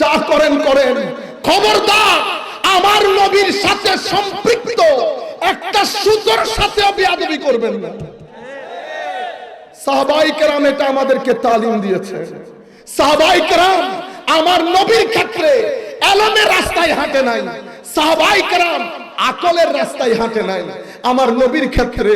যা করেন করেন। খবরদার, আমার নবীর সাথে সম্পৃক্ত, একটা সুতোর সাথে বেয়াদবি করবেন না। সাহাবাই কেরাম এটা আমাদেরকে তালিম দিয়েছে। সাহাবাই কেরাম, আমার নবীর ক্ষেত্রে এলমের রাস্তায় হাঁটে নাই। সাহাবাই কেরাম, আকলের রাস্তায় হাঁটে নাই। আমার নবীর ক্ষেত্রে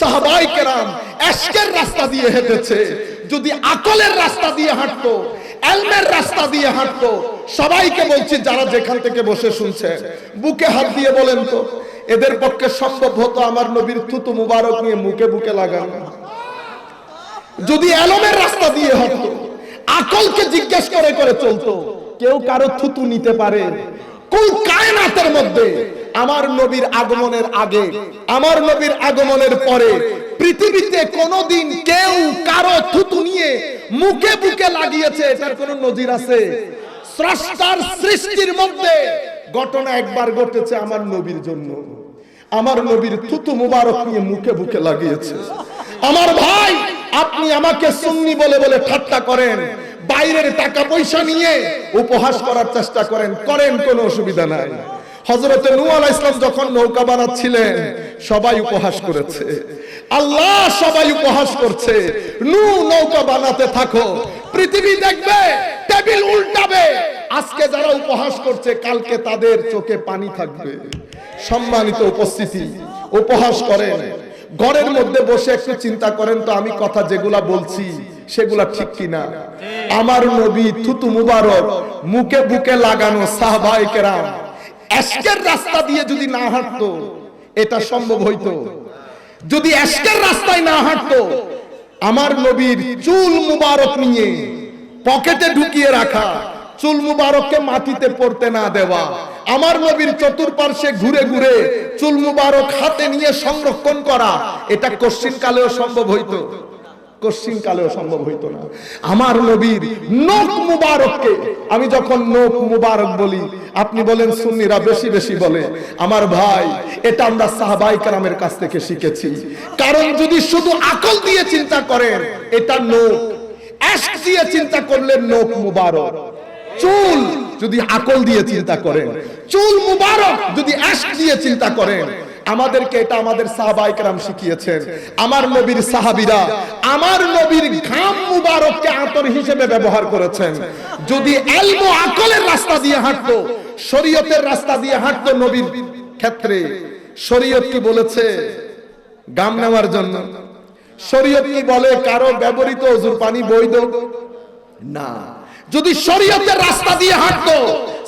সাহাবাই কেরাম এশকের রাস্তা দিয়ে হেঁটেছে। যদি আকলের রাস্তা দিয়ে হাঁটতো এলমের রাস্তা দিয়ে হাঁটতো সবাইকে বলছি, যারা যেখান থেকে বসে শুনছে, বুকে হাত দিয়ে বলেন তো, এদের পক্ষে সম্ভব হতো আমার নবীর থুতু মুবারক নিয়ে মুখে বুকে লাগানো। যদি এলমের রাস্তা দিয়ে হতো আকলকে জিজ্ঞেস করে করে চলতো, কেউ কারও থুতু নিতে পারে। কোন কায়নাতের মধ্যে আমার নবীর আগমনের আগে, আমার নবীর আগমনের পরে পৃথিবীতে কোনোদিন কেউ কারও থুতু নিয়ে মুখে বুকে লাগিয়েছে, এটার কোনো নজির আছে? স্রষ্টার সৃষ্টির মধ্যে ঘটনা একবার ঘটেছে আমার নবীর জন্য। আমার নবীর থুতু মুবারক নিয়ে মুখে বুকে লাগিয়েছে। আমার ভাই, আপনি আমাকে সুন্নি বলে বলে ঠাট্টা করেন, বাইরের টাকা পয়সা নিয়ে উপহাস করার চেষ্টা করেন করেন কোনো অসুবিধা নাই। হজরতে নূ আলাইহিস ইসলাম যখন নৌকা বানাচ্ছিলেন, সবাই উপহাস করেছে। আল্লাহ সবাই উপহাস করছে নূ নৌকা বানাতে থাকো, পৃথিবী দেখবে, টেবিল উল্টাবে। আজকে যারা উপহাস করছে, কালকে তাদের চোখে পানি থাকবে। সম্মানিত উপস্থিতি, উপহাস করেন। ঘরের মধ্যে বসে একটু চিন্তা করেন তো, আমি কথা যেগুলা বলছি, সেগুলা ঠিক কিনা? আমার নবী থুতু মুবারক, মুখে বুকে লাগানো সাহবাই কেরাম এসকের রাস্তা দিয়ে যদি না হাঁটতো, এটা সম্ভব হইতো। যদি এসকের রাস্তায় না হাঁটতো, আমার নবীর চুল মুবারক নিয়ে পকেটে ঢুকিয়ে রাখা, চুল মুবারককে মাটিতে পড়তে না দেওয়া, আমার নবীর চতুর্পার্শ্বে ঘুরে ঘুরে চুল মুবারক হাতে নিয়ে সংরক্ষণ করা, এটা কশ্চিন কালেও সম্ভব হইতো। কশ্চিন কালেও সম্ভব হইতো না। আমার নবীর নখ মুবারককে আমি যখন নখ মুবারক বলি, আপনি বলেন সুন্নিরা বেশি বেশি বলে। আমার ভাই, এটা আমরা সাহাবাই কারামের কাছ থেকে শিখেছি। কারণ যদি শুধু আকল দিয়ে চিন্তা করেন, এটা নখ। অ্যাশ দিয়ে চিন্তা করলে নখ মুবারক। চুল যদি আকল দিয়ে চিন্তা করেন, চুল মুবারক যদি অ্যাশ দিয়ে চিন্তা করেন আমাদেরকে এটা আমাদের সাহাবাই কেরাম শিখিয়েছেন। আমার নবীর সাহাবিরা আমার নবীর ঘাম মুবারককে আতর হিসেবে ব্যবহার করেছেন। যদি এলমো আকলের রাস্তা দিয়ে হাঁটতো, শরীয়তের রাস্তা দিয়ে হাঁটতো নবীর ক্ষেত্রে, শরীয়ত কি বলেছে? গাম নেওয়ার জন্য। শরীয়ত কি বলে? কারও ব্যবহৃত অজুর পানি বৈধ? না। যদি শরীয়তের রাস্তা দিয়ে হাঁটতো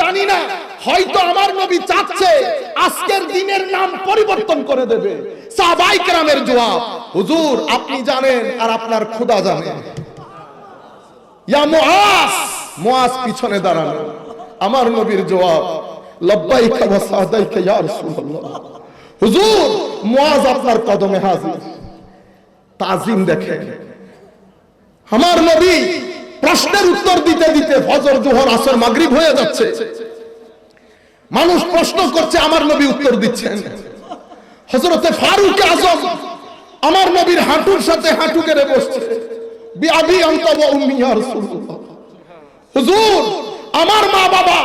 জানি না, হয়তো আমার নবী চাচ্ছে আজকের দিনের নাম পরিবর্তন করে দেবে। সাহাবাই কেরামের জবাব, হুজুর, আপনি জানেন আর আপনার খোদা জানেন ইয়া মুআজ মুআজ পিছনে দাঁড়ানো। আমার নবীর জবাব, লব্বাইকা ওয়া সাদাইকা ইয়া রাসূলুল্লাহ। হুজুর মুআজ আপনার কদমে হাজির। তাজিম দেখেন আমার নবী প্রশ্নের উত্তর দিতে দিতে ফজর, জোহর, আসর, মাগরিব হয়ে যাচ্ছে। মানুষ প্রশ্ন করছে, আমার নবী উত্তর দিচ্ছেন। হজরতে ফারুক আজম আমার নবীর হাঁটুর সাথে হাঁটু কেড়ে বসছে। হুজুর, আমার মা বাবা,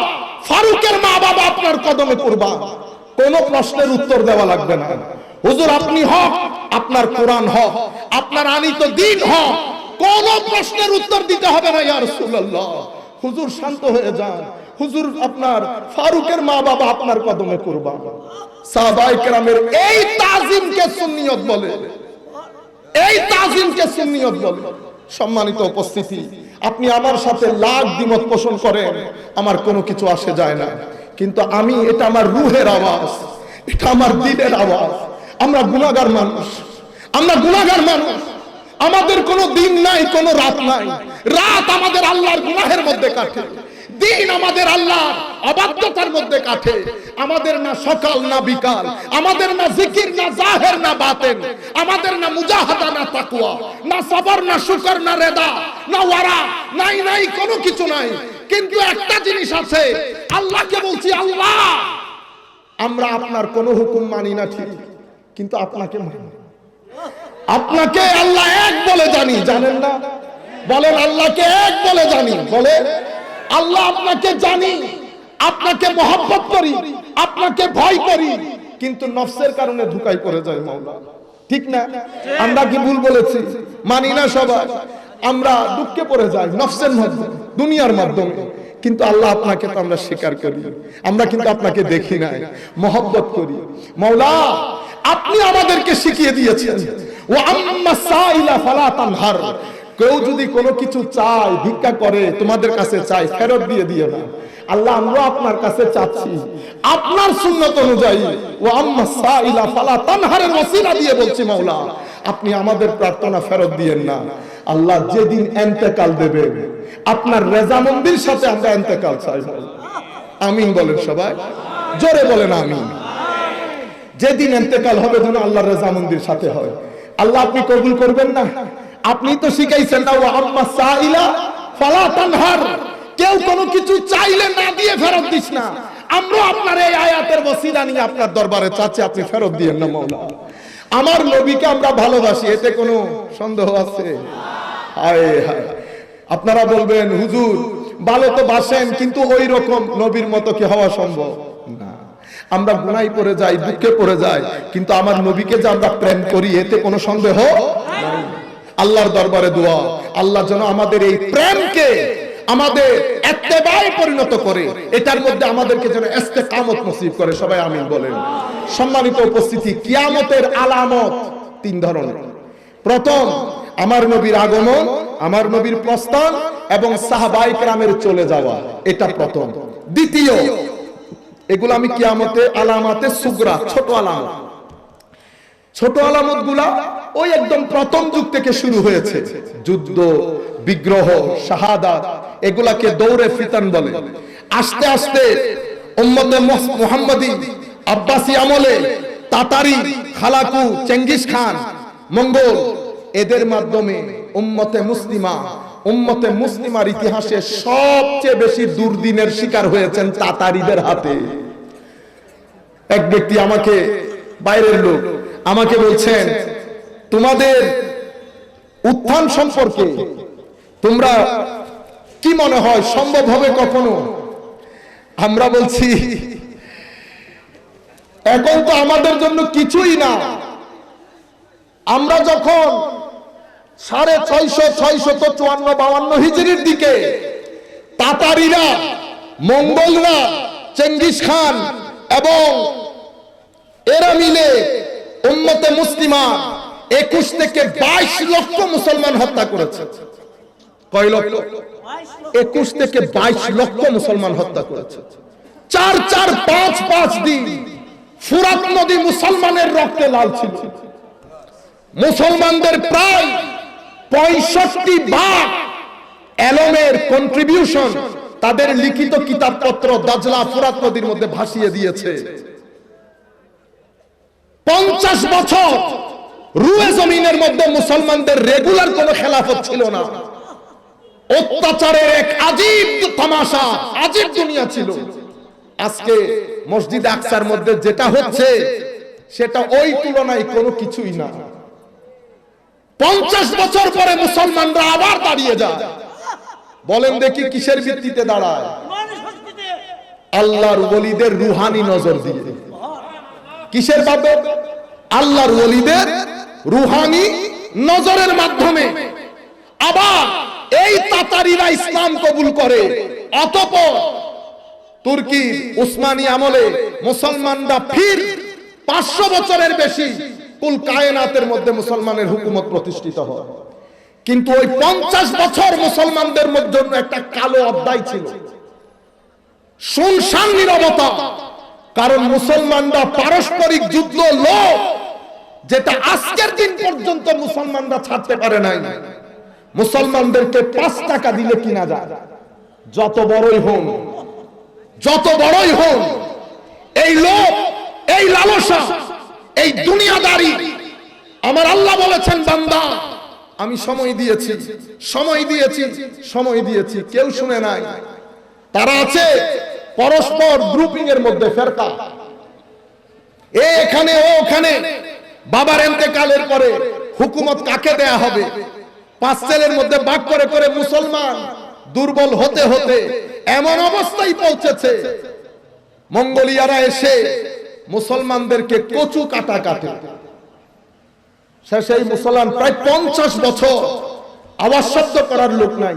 ফারুকের মা বাবা আপনার কদমে কুরবান। কোন প্রশ্নের উত্তর দেওয়া লাগবে না। হুজুর, আপনি হক, আপনার কোরআন হক, আপনার আনিত দিন হক কোন প্রশ্নের উত্তর দিতে হবে না, ইয়া রাসূলুল্লাহ। হুজুর শান্ত হয়ে যান। হুজুর আপনার ফারুকের মা বাবা আপনার কদমে কুরবান। সাহাবায়ে কেরামের এই তাজিমকে সুন্নিয়ত বলে। এই তাজিমকে সুন্নিয়ত বলে। সম্মানিত উপস্থিতি, আপনি আমার সাথে লাখ দ্বিমত পোষণ করেন, আমার কোনো কিছু আসে যায় না। কিন্তু আমি, এটা আমার রুহের আওয়াজ, এটা আমার দিলের আওয়াজ। আমরা গুণাগার মানুষ, আমরা গুণাগার মানুষ। আমাদের কোনো দিন নাই, কোনো রাত নাই। রাত আমাদের আল্লাহর গুনাহের মধ্যে কাটে দিন আমাদের আল্লাহ অবাধ্যতার মধ্যে কাটে আমাদের না সকাল, না বিকাল। আমাদের না জিকির, না জাহের, না বাতেন। আমাদের না মুজাহাদা, না তাকুয়া না সবর, না শুকর, না রেদা, না ওয়ারা। নাই নাই, কোনো কিছু নাই। কিন্তু একটা জিনিস আছে। আল্লাহকে বলছি, আল্লাহ, আমরা আপনার কোনো হুকুম মানি না ঠিক, কিন্তু আপনাকে মানি। আপনাকে আল্লাহ এক বলে জানি, জানেন না? বলেন, আল্লাহকে এক বলে জানি। বলে, আল্লাহ আপনাকে জানি, আপনাকে মহব্বত করি, আপনাকে ভয় করি, কিন্তু নফসের কারণে ধুকাই পড়ে যায় মাওলা। ঠিক না? আমরা কি ভুল বলেছি? মানি না সবাই। আমরা দুঃখে পড়ে যাই নফসের মাধ্যমে দুনিয়ার মাধ্যমে। কিন্তু আল্লাহ আপনাকে তো আমরা স্বীকার করি। আমরা কিন্তু আপনাকে দেখি নাই, মহব্বত করি। মাওলা, আপনি আমাদেরকে শিখিয়ে দিয়েছেন। কেউ যদি কোনো কিছু চায়, ভিক্ষা করে, তোমাদের কাছে চাই ফেরত দিয়ে দিও না। আল্লাহ আমরা আপনার কাছে চাচ্ছি। আপনার সুন্নত অনুযায়ী ও আম্মা সাইলা ফালা তানহারের ওসিলা দিয়ে বলছি, মাওলা, আপনি আমাদের প্রার্থনা ফেরত দিয়েন না। আল্লাহ যেদিন এন্তেকাল দেবে, আপনার রেজামন্দির সাথে আমরা এন্তেকাল চাই। আমিন বলেন সবাই। জোরে বলেন আমিন। যেদিন এন্তেকাল হবে যেন আল্লাহ রেজামন্দির সাথে হয়। আল্লাহ আপনি কবুল করবেন না। আপনি তো শিখাইছেন না ও আম্মা সাইলা ফালা তানহার। কেউ কোনো কিছু চাইলে না দিয়ে ফেরত দিস না। আমরা আপনার এই আয়াতের বসিলা নিয়ে আপনার দরবারে চাচ্ছি, আপনি ফেরত দিয়েন না মৌলা আমার নবীকে আমরা ভালোবাসি, এতে কোনো সন্দেহ আছে? হায় হায়। আপনারা বলবেন, হুজুর, ভালো তো বাসেন, কিন্তু ওই রকম নবীর মতো কি হওয়া সম্ভব? আমরা গুনাই পড়ে যাই, দুঃখে পড়ে যাই, কিন্তু আমার নবীকে যে আমরা প্রেম করি, এতে কোনো সন্দেহ? আল্লাহর দরবারে দোয়া। আল্লাহ যেন আমাদের এই প্রেমকে আমাদের এত্তেবায় পরিণত করে। এটার মধ্যে আমাদেরকে যেন ইস্তেকামত নসিব করে। সবাই আমিন বলেন। সম্মানিত উপস্থিতি, কিয়ামতের আলামত তিন ধরনের। প্রথম, আমার নবীর আগমন, আমার নবীর প্রস্থান এবং সাহাবাই গ্রামের চলে যাওয়া। এটা প্রথম। দ্বিতীয় এগুলো আমি কিয়ামতে আলামাতে সুগরা, ছোট আলামত। ছোট আলামতগুলা ওই একদম প্রথম যুগ থেকে শুরু হয়েছে। যুদ্ধ, বিগ্রহ, শাহাদাত, এগুলাকে দৌড়ে ফিতান বলে। আস্তে আস্তে উম্মতে মুহাম্মাদি, আব্বাসি আমলে তাতারি, খালাকু, চেঙ্গিস খান, মঙ্গল, এদের মাধ্যমে উম্মতে মুসলিমা উম্মতে মুসলিমার ইতিহাসে সবচেয়ে বেশি দুর্দিনের শিকার হয়েছেন তাতারিদের হাতে। এক ব্যক্তি আমাকে, বাইরের লোক, আমাকে বলছেন, তোমাদের উত্থান সম্পর্কে তোমরা কি মনে হয়, সম্ভব হবে কখনো? আমরা বলছি, এখন তো আমাদের জন্য কিছুই না। আমরা যখন সাড়ে ছয়শো ছয়শত চুয়ান্ন, বাউান্ন হিজড়ির দিকে। তাতারিরা, মঙ্গলরা, চেঙ্গিস খান এবং এরা মিলে উম্মতে মুসলিমা একুশ থেকে বাইশ লক্ষ মুসলমান হত্যা করেছে। কয় লক্ষ? একুশ থেকে বাইশ লক্ষ মুসলমান হত্যা করেছে। চার চার, পাঁচ পাঁচ দিন ফুরাত নদী মুসলমানের রক্তে লাল ছিল। মুসলমানদের প্রায় পঁয়ষট্টি ভাগ এলমের কন্ট্রিবিউশন তাদের লিখিত কিতাবপত্র দাজলা ফুরাত নদীর মধ্যে ভাসিয়ে দিয়েছে। পঞ্চাশ বছর রুয়ে জমিনের মধ্যে মুসলমানদের রেগুলার কোনো খেলাফত ছিল না। অত্যাচারের এক আজীব তামাশা, আজীব দুনিয়া ছিল। আজকে মসজিদ আকসার মধ্যে যেটা হচ্ছে, সেটা ওই তুলনায় কোনো কিছুই না। পঞ্চাশ বছর পরে মুসলমানরা আবার দাঁড়িয়ে যায়। বলেন দেখি কিসের ভিত্তিতে দাঁড়ায়? আল্লাহর ওলিদের রুহানি নজর দিয়ে। কিসের ভাবে আল্লাহর ওলিদের রুহানি নজরের মাধ্যমে। আবার এই তাতারিরা ইসলাম কবুল করে। অতপর তুর্কি উসমানী আমলে মুসলমানরা ফির পাঁচশো বছরের বেশি কুল কায়নাতের মধ্যে মুসলমানের হুকুমত প্রতিষ্ঠিত হয়। কিন্তু ওই পঞ্চাশ বছর মুসলমানদের মধ্যে একটা কালো অধ্যায় ছিল। শুনশান নিরবতা। কারণ মুসলমানরা পারস্পরিক যুদ্ধ লোক যেটা আজকের দিন পর্যন্ত মুসলমানরা ছাড়তে পারে নাই। মুসলমানদেরকে পাঁচ টাকা দিলে কিনা যায়। যত বড়ই হন, যত বড়ই হন, এই লোক এই লালসা এই দুনিয়াদারি। আমার আল্লাহ বলেছেন, বান্দা, আমি সময় দিয়েছি সময় দিয়েছি সময় দিয়েছি, কেউ শুনে নাই। তারা আছে পরস্পর গ্রুপিং এর মধ্যে ফেরকা। এখানে, ও ওখানে, বাবার এতেকালের পরে হুকুমত কাকে দেয়া হবে? পাঁচ ছেলের মধ্যে ভাগ করে করে মুসলমান দুর্বল হতে হতে এমন অবস্থায় পৌঁছেছে। মঙ্গোলিয়ারা এসে মুসলমানদেরকে কচু কাটা কাটে। সেই মুসলমান প্রায় পঞ্চাশ বছর আওয়াজ শব্দ করার লোক নাই।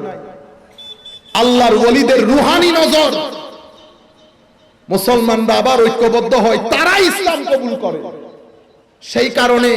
আল্লাহর ওলিদের রুহানি নজর। মুসলমানরা আবার ঐক্যবদ্ধ হয় তারা ইসলাম কবুল করে। সেই কারণে